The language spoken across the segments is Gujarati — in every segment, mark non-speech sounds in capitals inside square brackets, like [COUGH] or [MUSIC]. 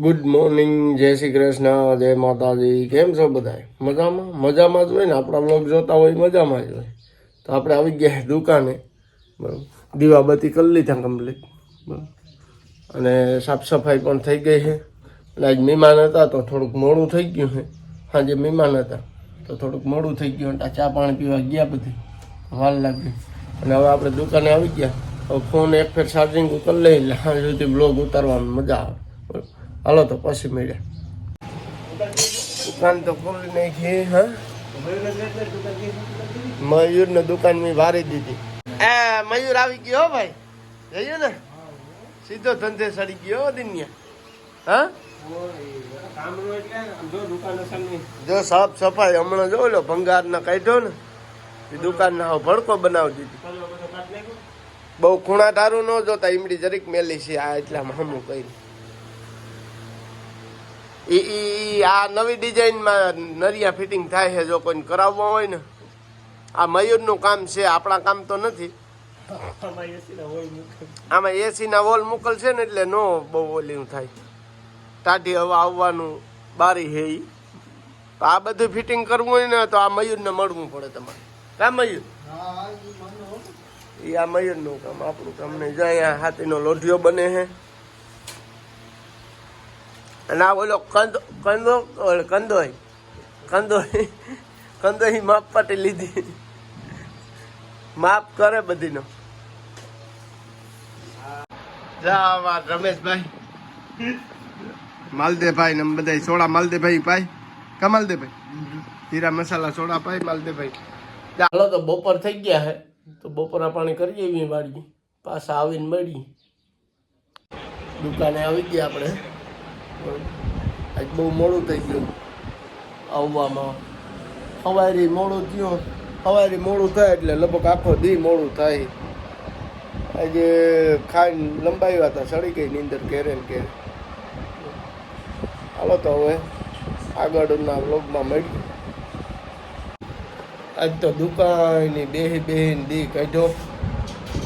ગુડ મોર્નિંગ જય શ્રી કૃષ્ણ, જય માતાજી. કેમ છો બધા મજામાં? મજામાં જ હોય ને? આપણા બ્લોગ જોતા હોય મજામાં જ હોય. તો આપણે આવી ગયા દુકાને. બરાબર. દીવાબત્તી કરી લીધા કમ્પ્લીટ બરાબર. અને સાફ સફાઈ પણ થઈ ગઈ છે. અને આજ મહેમાન હતા તો થોડુંક મોડું થઈ ગયું છે. સાંજે મહેમાન હતા તો થોડુંક મોડું થઈ ગયું આ ચા પાણી પીવા ગયા બધી. વાર લાગી અને હવે આપણે દુકાને આવી ગયા. હવે ફોન એક ફેર ચાર્જિંગ કરી લઈ એટલે સાંજ સુધી બ્લોગ ઉતારવાનું મજા આવે. હાલો તો પછી મળ્યા દુકાન તો ખોલી નાખી હા? મયુર ને દુકાન મેં વારી દીધી. એ મયુર આવી ગયો ભાઈ. જઈએ ને? સીધો ધંધે સડી ગયો દિનિયા. હા? જો સાફ સફાઈ હમણાં જો લો ભંગાર ના કાઢ્યો ને એ દુકાન ના ભડકો બનાવી દીધી. બહુ ખૂણા તારું ન જોતા ઈમડી જરીક મેલી છે આ એટલા હમું કરી ઈ આ નવી ડિઝાઇનમાં નરિયા ફિટિંગ થાય છે, જો કોઈને કરાવવા હોય ને. આ મયુરનું કામ છે, આપણા કામ તો નથી. આમાં એસીના વોલ મોકલશે ને એટલે નો બહુ ઓલિંગ થાય. ટાઢી હવા આવવાનું બારી હે તો આ બધું ફિટિંગ કરવું હોય ને, તો આ મયુરને મળવું પડે તમારે. કા મયુર? એ આ મયુરનું કામ, આપણું કામ નહીં. જાય હાથીનો લોઢિયો બને છે. અને આ ઓલો કંદો કંદો કંદોય કંદોય કંદોય માપ પાટી લીધી. માપ કરે બધીનો. રમેશભાઈ. માલદેભાઈ ને બધા સોડા માલદેભાઈ પાય. કા માલદેભાઈ હીરા મસાલા સોડા પાય માલદેભાઈ ચાલો તો બપોર થઈ ગયા હે. તો બપોરા પાણી કરીએ એવી વાળી પાછા આવીને મળી દુકાને આવી ગયા આપણે. આજ બહુ મોડું થઈ ગયું આવવામાં. સવારે મોડું થયું. સવારે મોડું થાય એટલે લગભગ આખો દી મોડું થાય. આજે ખાઈને લંબાવ્યા હતા સડી ગઈ નીંદર ઘેરે ને ઘેરે. હાલો તો હવે આગળના વ્લોગમાં મળીએ. આજ તો દુકાનની બેહી બેહીને દી કાઢ્યો.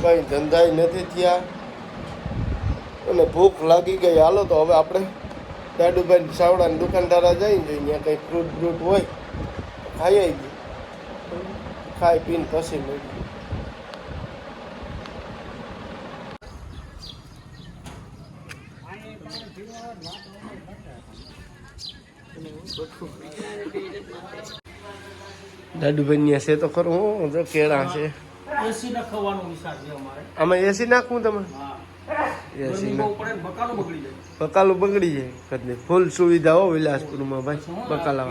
કંઈ ધંધાય નથી થયા. અને ભૂખ લાગી ગઈ. હાલો તો હવે આપણે દાદુભાઈ સાવડાની દુકાનદારા જઈને જોઈએ ત્યાં કંઈ ફ્રૂટ બ્રૂટ હોય ખાઈ આવી ખાઈ પીને પછી મળીએ. દાદુભાઈ છે તો ખરું હું જો કેળા છે. એસી નાખવાનું વિચાર છે અમારે. આમાં એસી નાખવું તમે બકાલો બગડી જાય. કદની ફૂલ સુવિધા હો વિલાસપુરમાં ભાઈ બકાલા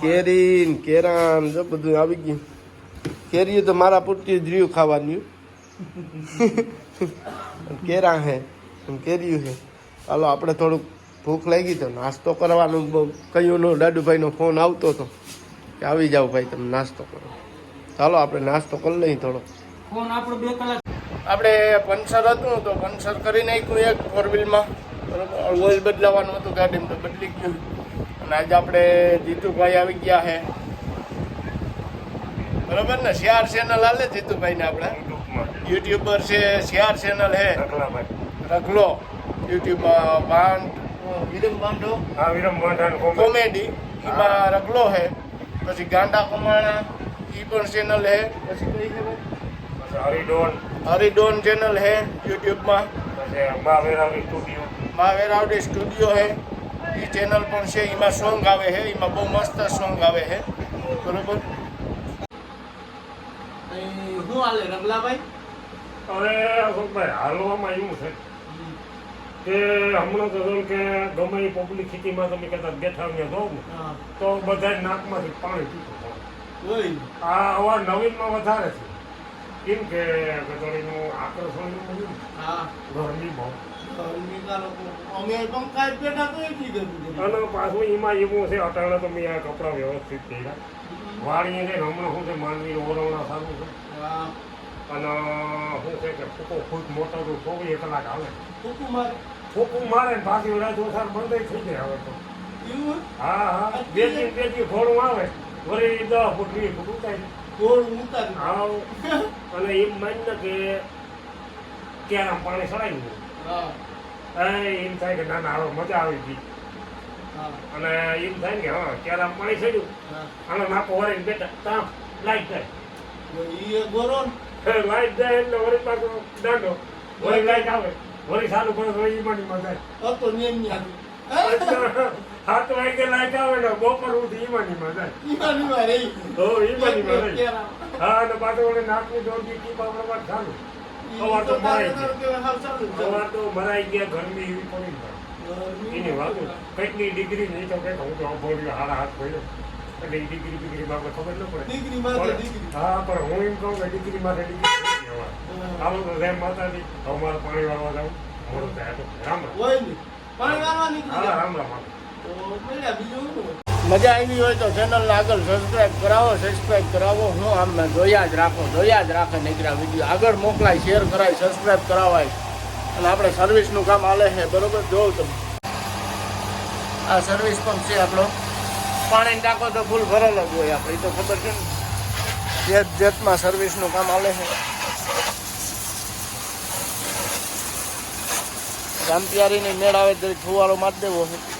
કેરી ને. કેરી જો બધું આવી ગયું. કેરી તો મારા પૂરતી જ રહ્યું ખાવાનું. [LAUGHS] કેરા હે કેરીયું હે. હાલો આપણે થોડુંક ભૂખ લાગી તો નાસ્તો કરવાનો કહ્યું કયું નો દાદુભાઈનો ફોન આવતો હતો કે આવી જાઓ ભાઈ તમે નાસ્તો કરો. ચાલો આપણે નાસ્તો કરી લઈએ થોડો ફોન આપણો બે કલાક આપણે પંચર હતું તો પંચર કરી નાખ્યું એક ફોર વ્હીલમાં બરોબર? ઓઇલ બદલાવાનું હતું ગાડીમાં તો બદલી ગયું. અને આજે આપણે જીતુભાઈ આવી ગયા છે. બરોબર ને? શિયાર ચેનલ હાલે જીતુભાઈને આપણે. યુટ્યુબર છે શિયાર ચેનલ હે રગલો યુટ્યુબમાં બાંધ વિરમ બાંધો કોમેડી એમાં રગલો હે પછી ગાંડા કમાણા એ પણ ચેનલ હે પછી કઈ છે ભાઈ? હરિડોન ચેનલ है यूट्यूब में માં વેરાવડી સ્ટુડિયો હે એ ચેનલ પણ છે એમાં સોંગ આવે છે એમાં બહુ મસ્ત સોંગ આવે છે બરોબર શું હાલે રમલાભાઈ હવે અશોકભાઈ હાલવામાં એવું છે કે હમણાં તો જેમ કે ગમે એ પબ્લિક સિટીમાં તમે કદાચ બેઠા ને જોવ ને હા તો બધા નાકમાંથી પાણી પીતું હોય. ઓય આ અવાર નવીનમાં વધારે છે કેમ કે ગધડીનું આકર્ષણ બધું. હા. ગરમી બહુ. અને પાછું એમાં એવું છે અટાણે તો મેં આ કપડાં વ્યવસ્થિત કર્યા. વાળીએ ને હમણાં શું છે માનવી ઓરવણા સારું છે. અને શું છે કે ફૂકો ફૂટ મોટો તો ચોવીસ કલાક આવે કુકુ મારે. ફૂકું મારે ને પાછી રાત ઓછાર બંધ થઈ જાય હવે તો. હા હા. બે દી બે દી થોડું આવે. વળી દસ ફૂટ વીસ ફૂટ ઉતારી ગોળ ઉતારી હાવ અને એમ માન ને કે ક્યારે પાણી સડાયું હા. એમ થાય કે ના ના હવે મજા આવી ગઈ. અને એમ થાય ને કે હા ક્યારે આમ પાણી સડ્યું અને આનો વરે બેટા તાપ લાઈટ જાય ગોરો લાઈટ જાય એટલે વળી પાછો દાંડો. વળી લાઈટ આવે. વળી સારું પણ વળી પણ મજા આવે. હતો નિયમની હાથ વાગે લાઈટ આવે ને બપોર ઉઠી ઈમાની માં જાય. ઈમાની માં રહી. હો ઈમાની માં રહી હા અને પાછો વળી નાકની દોડતી ટીપા વાત ચાલુ. સવાર તો મરાઈ ગયા સવાર તો મરાઈ ગયા ગરમી એવી પડી જાય એની વાતો કંઈકની ડિગ્રી નહીં તો કંઈક હું તો અભોળ્યો હારા હાથ પડ્યો એટલે એ ડિગ્રી ડિગ્રી માં ખબર ન પડે. ડિગ્રી માથે ડિગ્રી. હા પણ હું એમ કહું કે ડિગ્રી માથે ડિગ્રી. હાલો તો રેમ માતાજી હવે મારે પાણી વાળવા જાઉં. તો રામ રામ. પાણી વાળવા નીકળી રામ રામ. મજા આવી હોય તો ચેનલને આગળ સબસ્ક્રાઈબ કરાવો સબસ્ક્રાઈબ કરાવો. હું આમ જોયા જ રાખો, જોયા જ રાખે નીકળ્યા વીડિયો આગળ મોકલાય શેર કરાય સબસ્ક્રાઇબ કરાવાય. અને આપણે સર્વિસનું કામ આલે છે, બરોબર? જોઉં તમે. આ સર્વિસ પંપ છે આપણો. પાણી ટાંકો તો ફૂલ ભરેલો જ હોય આપણે તો ખબર છે ને. જેત જેતમાં સર્વિસનું કામ આલે છે. રામપિયારીની મેળ આવે તો ફુવારો મારી દેવો છે.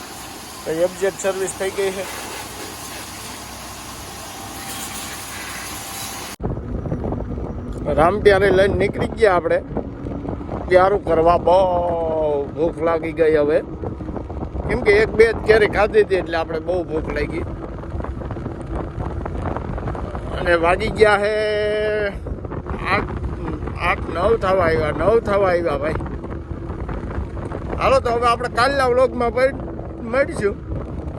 તો એફજેડ સર્વિસ થઈ ગઈ છે. રામપિયારે લઈને નીકળી ગયા આપણે. ત્યારું કરવા બહુ ભૂખ લાગી ગઈ હવે. કેમ કે એક બે જ કેરી ખાધી હતી એટલે આપણે બહુ ભૂખ લાગી. અને વાગી ગયા છે આઠ આઠ, નવ થવા આવ્યા, નવ થવા આવ્યા ભાઈ. હાલો તો હવે આપણે કાલના વ્લોગમાં મળીશું.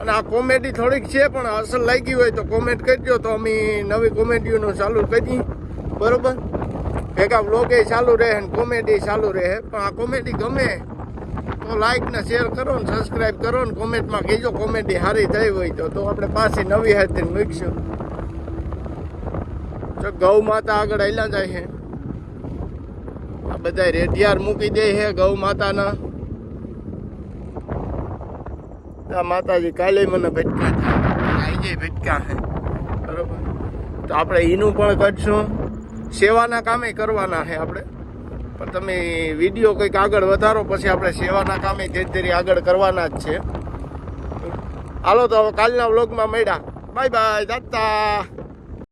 અને આ કોમેડી થોડીક છે, પણ અસર લાગી હોય તો કોમેન્ટ કરજો. તો અમે નવી કોમેડીઓનું ચાલુ કરી બરોબર? ભેગા વ્લોગ ચાલુ રહે ને કોમેડી ચાલુ રહે. પણ આ કોમેડી ગમે તો લાઈક ને શેર કરો ને સબસ્ક્રાઈબ કરો ને કોમેન્ટમાં કહેજો કોમેડી સારી થઈ હોય તો. તો આપણે પાછી નવી હાથે મૂકશું. તો ગૌ માતા આગળ આવેલા જાય છે આ બધા રેઢિયાર મૂકી દે છે ગૌ માતાના. આ માતાજી કાલે મને ભટકા આજે ભટકા છે. બરોબર? તો આપણે એનું પણ કરશું. સેવાના કામે કરવાના છે આપણે. પણ તમે વીડિયો કંઈક આગળ વધારો પછી આપણે સેવાના કામે ધીરે ધીરે આગળ કરવાના જ છે. હાલો તો હવે કાલના વ્લોગમાં મળ્યા. બાય બાય દાતા